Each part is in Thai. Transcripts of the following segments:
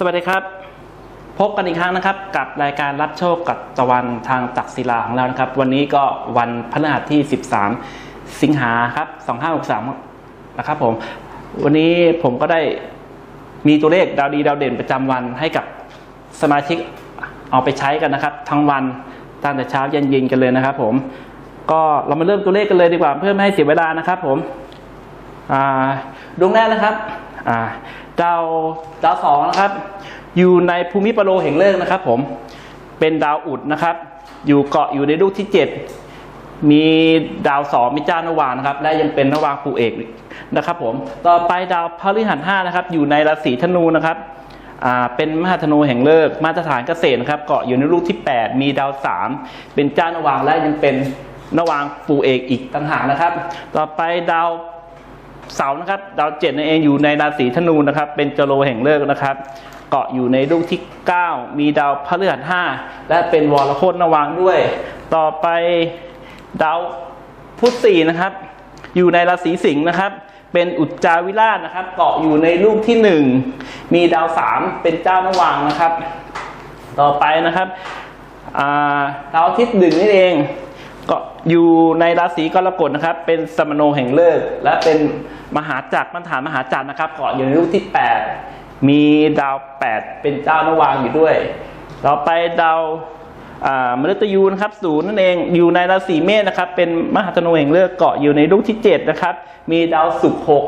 สวัสดีครับ พบกันอีกครั้งนะครับ กับรายการรับโชคกับตะวันทางจักรศิลาของเรานะครับ วันนี้ก็วันพฤหัสที่ 13 สิงหาครับ2563นะครับผมวันนี้ผมก็ได้มีตัวเลขดาวดีดาวเด่นประจำวันให้กับสมาชิกเอาไปใช้กันนะครับ ทั้งวันตั้งแต่เช้าเย็นเย็นๆกันเลยนะครับ ผมก็เรามาเริ่มตัวเลขกันเลยดีกว่าเพื่อไม่ให้เสียเวลานะครับ ผมดวงแรกนะครับ ดาวดาวสองนะครับ อยู่ในภูมิปโลแห่งเลิกนะครับ ผมเป็นดาวอุดนะครับ อยู่เกาะอยู่ในลูกที่เจ็ดมีดาวสองมีจ้านวานะครับ และยังเป็นนวาภูเอกนะครับ ผมต่อไปดาวพฤหัสห้านะครับ อยู่ในราศีธนูนะครับอ่าเป็นมหาธนูแห่งเลิกมาตรฐานเกษตรนะครับ เกาะอยู่ในลูกที่ 8 มีดาวสามเป็นจ้านวางและยังเป็นนวางปูเอกอีกต่างหากนะครับ ต่อไปดาว เสานะครับดาวเจ็ดนั่นเองอยู่ในราศีธนูนะครับ เป็นจโรแห่งเลิกนะครับ เกาะอยู่ในลูกที่ 9 มีดาวพฤหัส5และเป็นวรโคตนวางด้วย ต่อไปดาวพุธสี่นะครับ อยู่ในราศีสิงห์นะครับ เป็นอุจจาวิราชนะครับ เกาะอยู่ในลูกที่ 1 มีดาวสามเป็นเจ้านวางนะครับ ต่อไปนะครับาดาวอาทิตย์หนึ่งนี่เอง อยู่ในราศีกรกฎนะครับ เป็นสมโนแห่งเลิก และเป็นมหาจักรมันฐานมหาจักรนะครับเกาะอยู่ในลูกที่ 8 มีดาว 8 เป็นเจ้านวางอยู่ด้วย ต่อไปดาวมฤตยูนะครับศูนย์นั่นเองอยู่ในราศีเมษนะครับ เป็นมหาธนูแห่งเลิกเกาะอยู่ในลูกที่ 7 นะครับ มีดาวศุกร์หก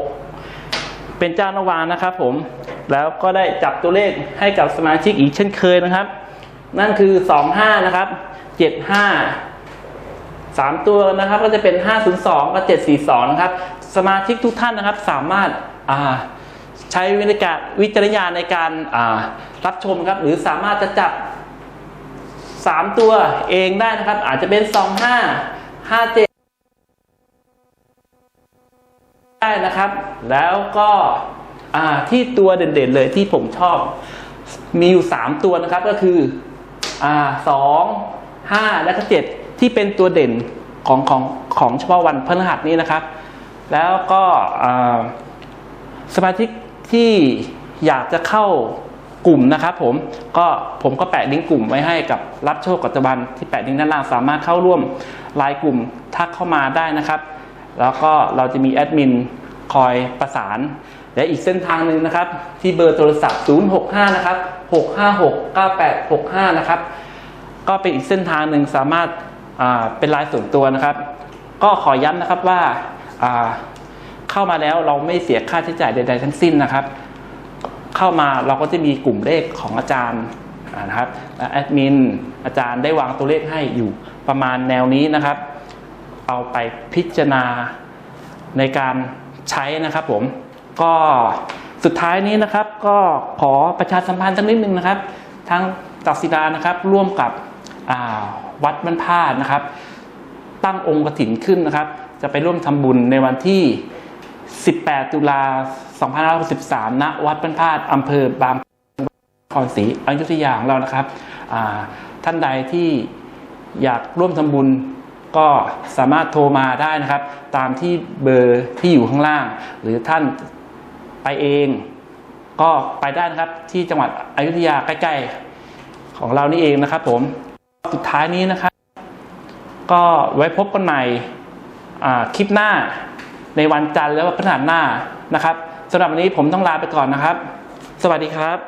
เป็นเจ้านวางนะครับผมแล้วก็ได้จับตัวเลขให้กับสมาชิกอีกเช่นเคยนะครับ นั่นคือ 25 นะครับ 75 สามตัวนะครับก็จะเป็น 502 กับ 742 นะครับ สมาชิกทุกท่านนะครับสามารถาใช้วิจารวิจารณญาณในการารับชมครับ หรือสามารถจะจับ 3 ตัวเองได้นะครับ อาจจะเป็น 25 57ได้นะครับ แล้วก็ที่ตัวเด่นๆเลยที่ผมชอบ มีอยู่ 3 ตัวนะครับก็คืออ่าสองห้าและก็เจ็ด ที่เป็นตัวเด่นของของของเฉพาะวันพฤหัสนี้นะครับ แล้วก็สมาชิกที่อยากจะเข้ากลุ่มนะครับผมก็ผมก็แปะลิงก์กลุ่มไว้ให้กับรับโชคกัจจุบันที่แปะลิงก์ด้านล่างสามารถเข้าร่วมไลน์กลุ่มทักเข้ามาได้นะครับ แล้วก็เราจะมีแอดมินคอยประสานและอีกเส้นทางหนึ่งนะครับ ที่เบอร์โทรศัพท์ 065 นะครับ 656 9865 นะครับ ก็เป็นอีกเส้นทางหนึ่งสามารถ เป็นรายส่วนตัวนะครับ ก็ขอย้ำนะครับว่าเข้ามาแล้วเราไม่เสียค่าใช้จ่ายใด ๆ ทั้งสิ้นนะครับ เข้ามาเราก็จะมีกลุ่มเลขของอาจารย์นะครับแอดมินอาจารย์ได้วางตัวเลขให้อยู่ประมาณแนวนี้นะครับ เอาไปพิจารณาในการใช้นะครับผมก็สุดท้ายนี้นะครับ ก็ขอประชาสัมพันธ์สักนิดนึงนะครับทางตักศิลานะครับร่วมกับ วัดบ้านพาดนะครับ ตั้งองค์กฐินขึ้นนะครับ จะไปร่วมทำบุญในวันที่ 18 ตุลา2563ณวัดบ้านพาดอำเภอบางนครศรีอยุธยาของเรานะครับ ท่านใดที่อยากร่วมทำบุญก็สามารถโทรมาได้นะครับ ตามที่เบอร์ที่อยู่ข้างล่าง หรือท่านไปเอง ก็ไปได้นะครับที่จังหวัดอยุธยาใกล้ ๆ ของเรานี่เองนะครับผม สุดท้ายนี้นะครับ ก็ไว้พบกันใหม่คลิปหน้าในวันจันทร์และวันพฤหัสหน้านะครับสำหรับวันนี้ผมต้องลาไปก่อนนะครับ สวัสดีครับ